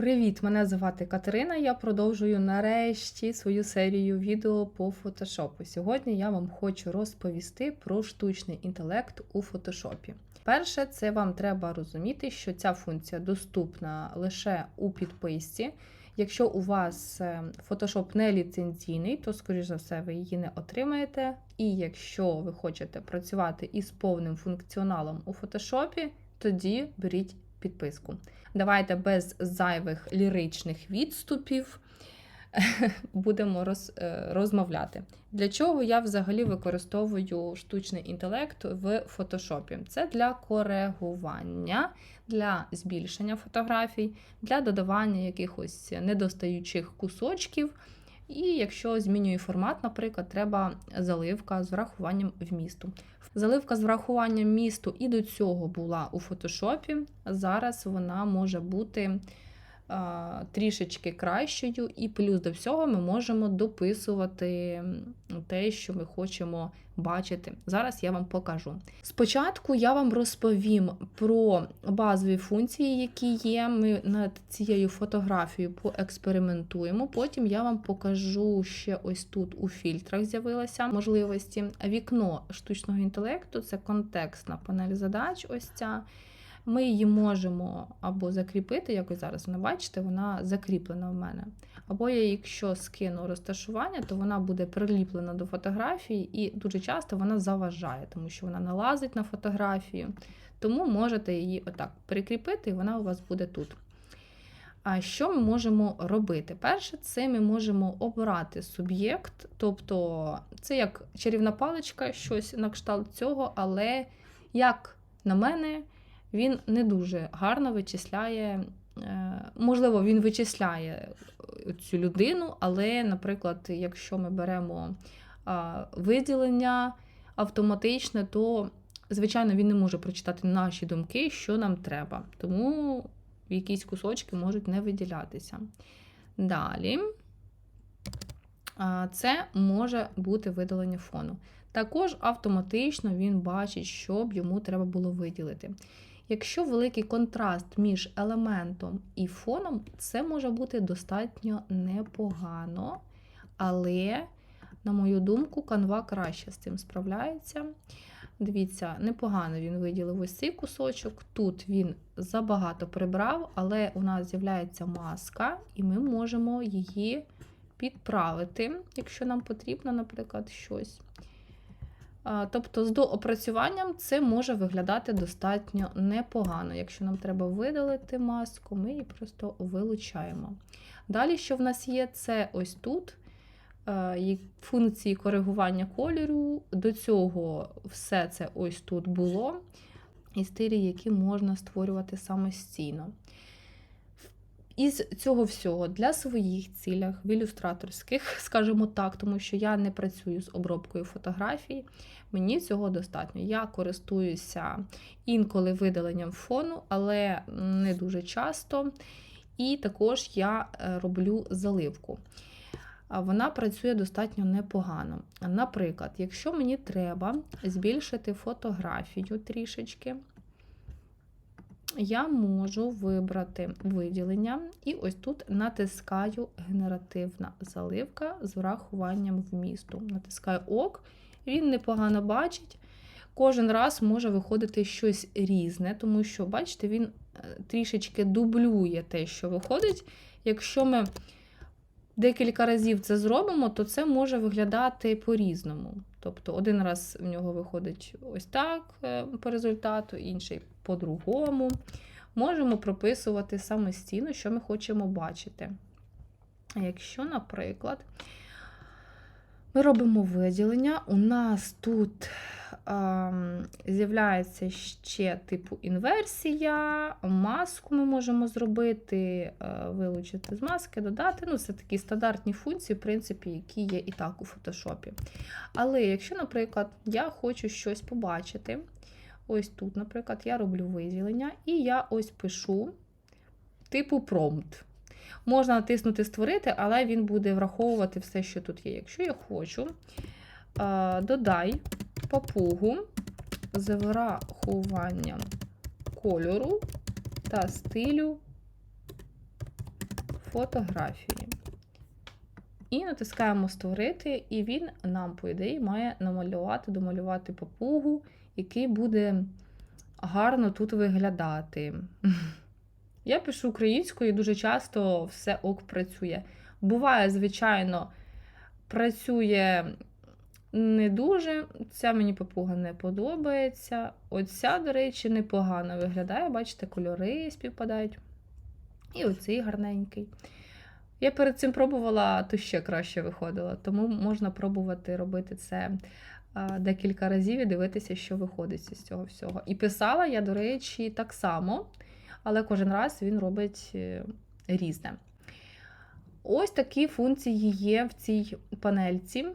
Привіт! Мене звати Катерина. Я продовжую нарешті свою серію відео по фотошопу. Сьогодні я вам хочу розповісти про штучний інтелект у фотошопі. Перше, це вам треба розуміти, що ця функція доступна лише у підписці. Якщо у вас е, Photoshop не ліцензійний, то, скоріш за все, ви її не отримаєте. І якщо ви хочете працювати із повним функціоналом у фотошопі, тоді беріть підписку. Давайте без зайвих ліричних відступів будемо роз, е, розмовляти. Для чого я взагалі використовую штучний інтелект в фотошопі? Це для коригування, для збільшення фотографій, для додавання якихось недостаючих кусочків. І якщо змінює формат, наприклад, треба заливка з врахуванням вмісту. Заливка з врахуванням місту і до цього була у фотошопі. Зараз вона може бути трішечки кращою, і плюс до всього ми можемо дописувати те, що ми хочемо бачити. Зараз я вам покажу. Спочатку я вам розповім про базові функції, які є. Ми над цією фотографією поекспериментуємо. Потім я вам покажу ще ось тут у фільтрах з'явилися можливості. Вікно штучного інтелекту це контекстна панель задач. Ось ця. Ми її можемо або закріпити, якось зараз ви бачите, вона закріплена в мене. Або я, якщо скину розташування, то вона буде приліплена до фотографії, і дуже часто вона заважає, тому що вона налазить на фотографію. Тому можете її отак прикріпити, і вона у вас буде тут. А що ми можемо робити? Перше, це ми можемо обрати суб'єкт, тобто це як чарівна паличка, щось на кшталт цього, але, як на мене, він не дуже гарно вичисляє. е, Можливо, він вичисляє цю людину, але, наприклад, якщо ми беремо виділення автоматичне, то, звичайно, він не може прочитати наші думки, що нам треба. Тому якісь кусочки можуть не виділятися. Далі, це може бути видалення фону. Також автоматично він бачить, що б йому треба було виділити. Якщо великий контраст між елементом і фоном, це може бути достатньо непогано, але, на мою думку, канва краще з цим справляється. Дивіться, непогано він виділив ось цей кусочок. Тут він забагато прибрав, але у нас з'являється маска, і ми можемо її підправити, якщо нам потрібно, наприклад, щось. Тобто, з доопрацюванням це може виглядати достатньо непогано. Якщо нам треба видалити маску, ми її просто вилучаємо. Далі, що в нас є, це ось тут е, функції коригування кольору. До цього все це ось тут було. І стилі, які можна створювати самостійно. Із цього всього для своїх цілях, в ілюстраторських, скажімо так, тому що я не працюю з обробкою фотографій, мені цього достатньо. Я користуюся інколи видаленням фону, але не дуже часто. І також я роблю заливку. Вона працює достатньо непогано. Наприклад, якщо мені треба збільшити фотографію трішечки, я можу вибрати виділення, і ось тут натискаю генеративна заливка з врахуванням вмісту. Натискаю ок, він непогано бачить. Кожен раз може виходити щось різне, тому що, бачите, він трішечки дублює те, що виходить. Якщо ми декілька разів це зробимо, то це може виглядати по-різному. Тобто, один раз в нього виходить ось так по результату, інший по-другому. Можемо прописувати самостійно, що ми хочемо бачити. Якщо, наприклад, ми робимо виділення, у нас тут ем, з'являється ще типу інверсія, маску ми можемо зробити, е, вилучити з маски, додати. Ну, Це такі стандартні функції, в принципі, які є і так у фотошопі. Але якщо, наприклад, я хочу щось побачити, ось тут, наприклад, я роблю виділення, і я ось пишу типу промпт. Можна натиснути Створити, але він буде враховувати все, що тут є. Якщо я хочу, додай папугу з врахуванням кольору та стилю фотографії. І натискаємо Створити, і він нам, по ідеї, має намалювати, домалювати папугу, який буде гарно тут виглядати. Я пишу українською і дуже часто все ок працює. Буває, звичайно, працює не дуже. Ця мені папуга не подобається. Оця, до речі, непогано виглядає. Бачите, кольори співпадають. І оцей гарненький. Я перед цим пробувала, то ще краще виходило. Тому можна пробувати робити це декілька разів і дивитися, що виходить з цього всього. І писала я, до речі, так само, але кожен раз він робить е, різне. Ось такі функції є в цій панельці.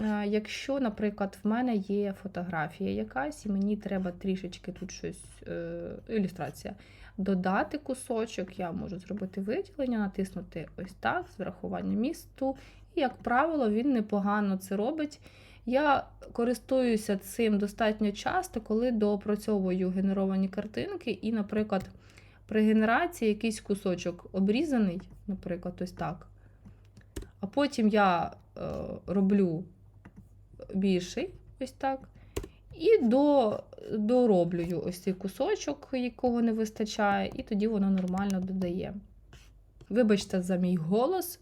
Е, Якщо, наприклад, в мене є фотографія якась, і мені треба трішечки тут щось, е, ілюстрація, додати кусочок, я можу зробити виділення, натиснути ось так, з врахуванням місту. І, як правило, він непогано це робить. Я користуюся цим достатньо часто, коли доопрацьовую генеровані картинки, і, наприклад, при генерації якийсь кусочок обрізаний, наприклад, ось так. А потім я е, роблю більший, ось так. І до, дороблюю ось цей кусочок, якого не вистачає, і тоді воно нормально додає. Вибачте за мій голос,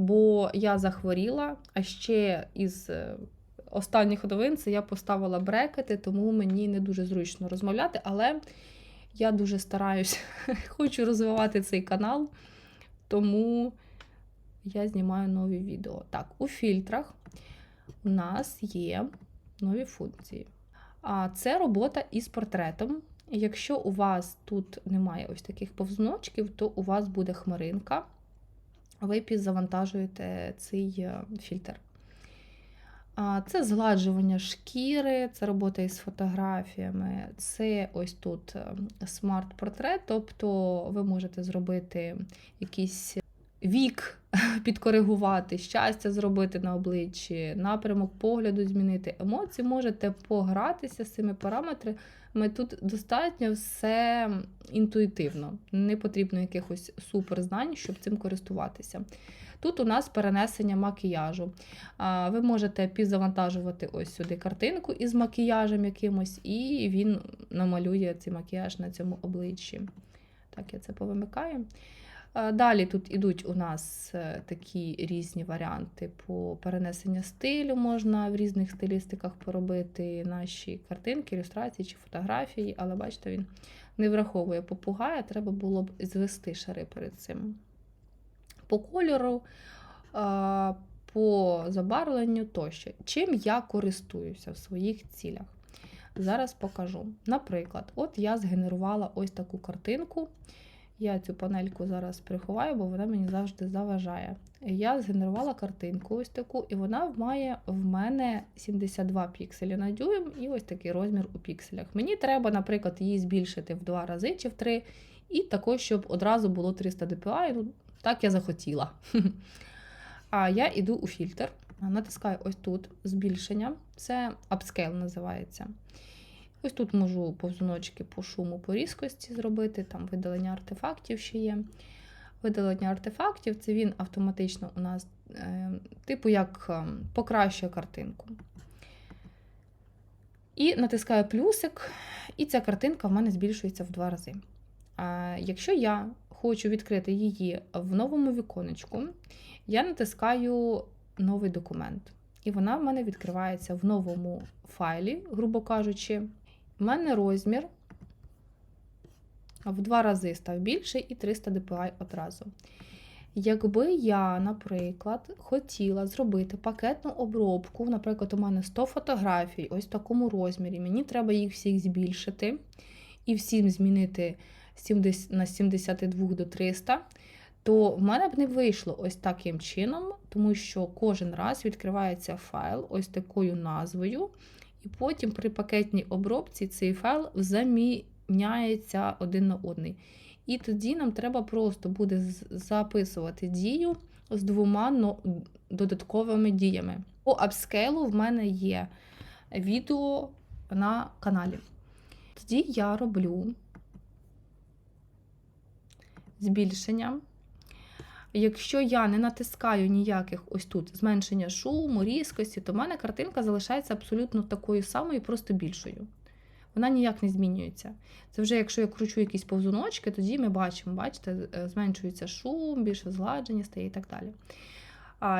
бо я захворіла, а ще із е, останніх новин це я поставила брекети, тому мені не дуже зручно розмовляти, але я дуже стараюсь, хочу розвивати цей канал, тому я знімаю нові відео. Так, у фільтрах у нас є нові функції. А це робота із портретом. Якщо у вас тут немає ось таких повзночків, то у вас буде хмаринка. Ви підзавантажуєте цей е, фільтр. Це згладжування шкіри, це робота із фотографіями, це ось тут е, смарт-портрет, тобто ви можете зробити якийсь вік підкоригувати, щастя зробити на обличчі, напрямок погляду змінити, емоції, можете погратися з цими параметрами. Тут достатньо все інтуїтивно, не потрібно якихось суперзнань, щоб цим користуватися. Тут у нас перенесення макіяжу. Ви можете підзавантажувати ось сюди картинку із макіяжем якимось, і він намалює цей макіяж на цьому обличчі. Так, я це повимикаю. Далі тут ідуть у нас е, такі різні варіанти по перенесення стилю, можна в різних стилістиках поробити наші картинки, ілюстрації чи фотографії, але бачите, він не враховує попугая, треба було б звести шари перед цим. По кольору, по забарвленню тощо. Чим я користуюся в своїх цілях? Зараз покажу. Наприклад, от я згенерувала ось таку картинку. Я цю панельку зараз приховаю, бо вона мені завжди заважає. Я згенерувала картинку ось таку, і вона має в мене 72 пікселі на дюйм і ось такий розмір у пікселях. Мені треба, наприклад, її збільшити в два рази чи в три, і також, щоб одразу було 300 dpi. Ну, так я захотіла. А я йду у фільтр, натискаю ось тут збільшення, це upscale називається. Ось тут можу повзуночки по шуму, по різкості зробити, там видалення артефактів ще є. Видалення артефактів це він автоматично у нас, е, типу, як е, покращує картинку. І натискаю плюсик, і ця картинка в мене збільшується в два рази. А Якщо я хочу відкрити її в новому віконечку, я натискаю новий документ. І вона в мене відкривається в новому файлі, грубо кажучи. У мене розмір в два рази став більший і 300 dpi одразу. Якби я, наприклад, хотіла зробити пакетну обробку, наприклад, у мене 100 фотографій, ось в такому розмірі, мені треба їх всіх збільшити і всім змінити на 72 до 300, то в мене б не вийшло ось таким чином, тому що кожен раз відкривається файл ось такою назвою. І потім при пакетній обробці цей файл заміняється один на один. І тоді нам треба просто буде записувати дію з двома додатковими діями. По апскейлу в мене є відео на каналі. Тоді я роблю збільшення Якщо я не натискаю ніяких ось тут зменшення шуму, різкості, то в мене картинка залишається абсолютно такою самою, просто більшою. Вона ніяк не змінюється. Це вже якщо я кручу якісь повзуночки, тоді ми бачимо, бачите, е, зменшується шум, більше згладження стає і так далі.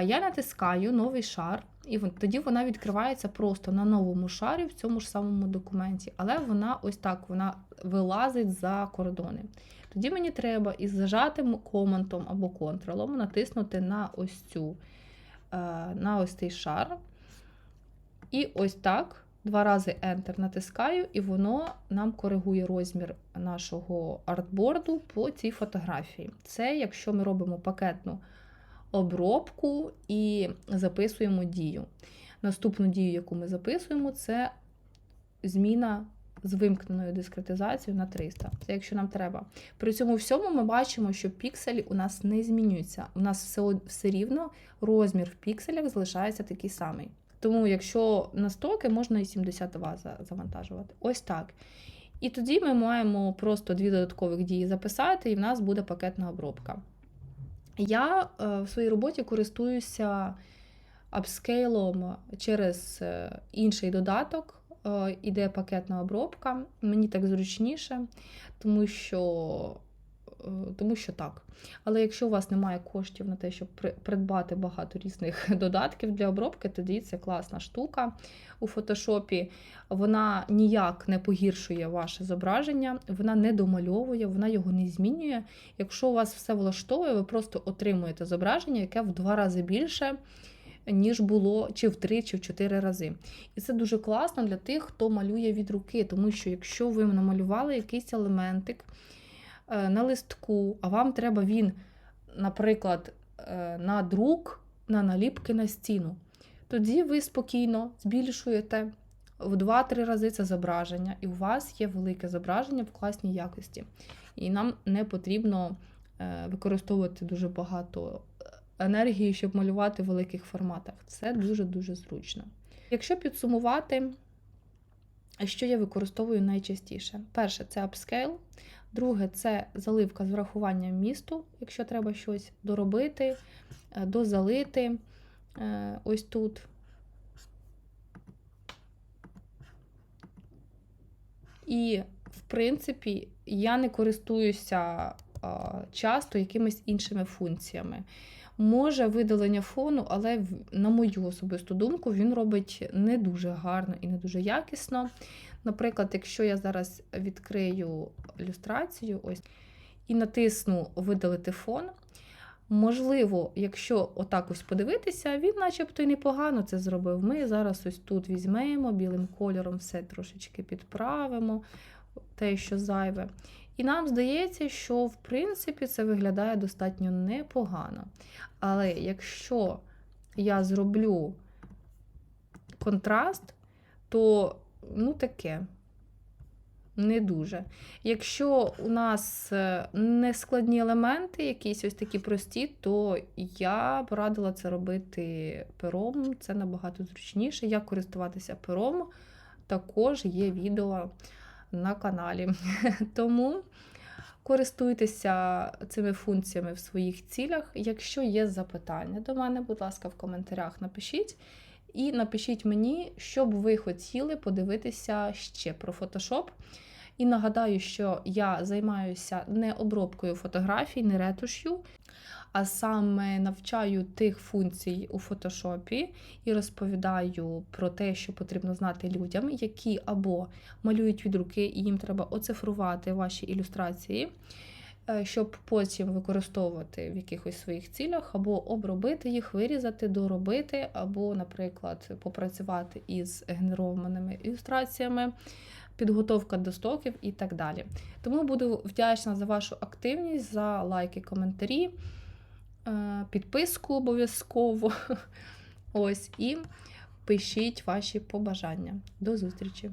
Я натискаю новий шар, і тоді вона відкривається просто на новому шарі в цьому ж самому документі. Але вона ось так вона вилазить за кордони. Тоді мені треба із зажатим коментом або контролом натиснути на ось цю, е, на ось цей шар. І ось так два рази Enter натискаю, і воно нам коригує розмір нашого артборду по цій фотографії. Це якщо ми робимо пакетну обробку і записуємо дію. Наступну дію, яку ми записуємо, це зміна з вимкненою дискретизацією на 300. Це якщо нам треба. При цьому всьому ми бачимо, що пікселі у нас не змінюються. У нас все, все рівно розмір в пікселях залишається такий самий. Тому, якщо на стоки, можна і 72 за- завантажувати. Ось так. І тоді ми маємо просто дві додаткових дії записати, і в нас буде пакетна обробка. Я е, в своїй роботі користуюся апскейлом через е, інший додаток. Е, Іде пакетна обробка. Мені так зручніше, тому що, е, тому що так. Але якщо у вас немає коштів на те, щоб придбати багато різних додатків для обробки, тоді це класна штука у фотошопі. Вона ніяк не погіршує ваше зображення, вона не домальовує, вона його не змінює. Якщо у вас все влаштовує, ви просто отримуєте зображення, яке в два рази більше, ніж було чи в три, чи в чотири рази. І це дуже класно для тих, хто малює від руки, тому що якщо ви намалювали якийсь елементик е, на листку, а вам треба він, наприклад, е, на друк, на наліпки на стіну, тоді ви спокійно збільшуєте в 2-3 рази це зображення, і у вас є велике зображення в класній якості. І нам не потрібно е, використовувати дуже багато енергії, щоб малювати в великих форматах. Це дуже-дуже зручно. Якщо підсумувати, що я використовую найчастіше? Перше це апскейл. Друге це заливка з врахуванням місту, якщо треба щось доробити, е, дозалити е, ось тут. І, в принципі, я не користуюся часто якимись іншими функціями. Може видалення фону, але на мою особисту думку, він робить не дуже гарно і не дуже якісно. Наприклад, якщо я зараз відкрию ілюстрацію ось, і натисну видалити фон, можливо, якщо отак ось подивитися, він начебто й непогано це зробив. Ми зараз ось тут візьмемо білим кольором все трошечки підправимо, те, що зайве. І нам здається, що в принципі це виглядає достатньо непогано. Але якщо я зроблю контраст, то ну таке. Не дуже. Якщо у нас е, не складні елементи, якісь ось такі прості, то я б радила це робити пером. Це набагато зручніше. Як користуватися пером, також є відео на каналі. Тому користуйтеся цими функціями в своїх цілях. Якщо є запитання до мене, будь ласка, в коментарях напишіть. І напишіть мені, що б ви хотіли подивитися ще про Photoshop. І нагадаю, що я займаюся не обробкою фотографій, не ретушю, а саме навчаю тих функцій у фотошопі і розповідаю про те, що потрібно знати людям, які або малюють від руки, і їм треба оцифрувати ваші ілюстрації, е, щоб потім використовувати в якихось своїх цілях, або обробити їх, вирізати, доробити, або, наприклад, попрацювати із генерованими ілюстраціями. Підготовка до стоків і так далі. Тому буду вдячна за вашу активність, за лайки, коментарі, е, підписку обов'язково. Ось і пишіть ваші побажання. До зустрічі!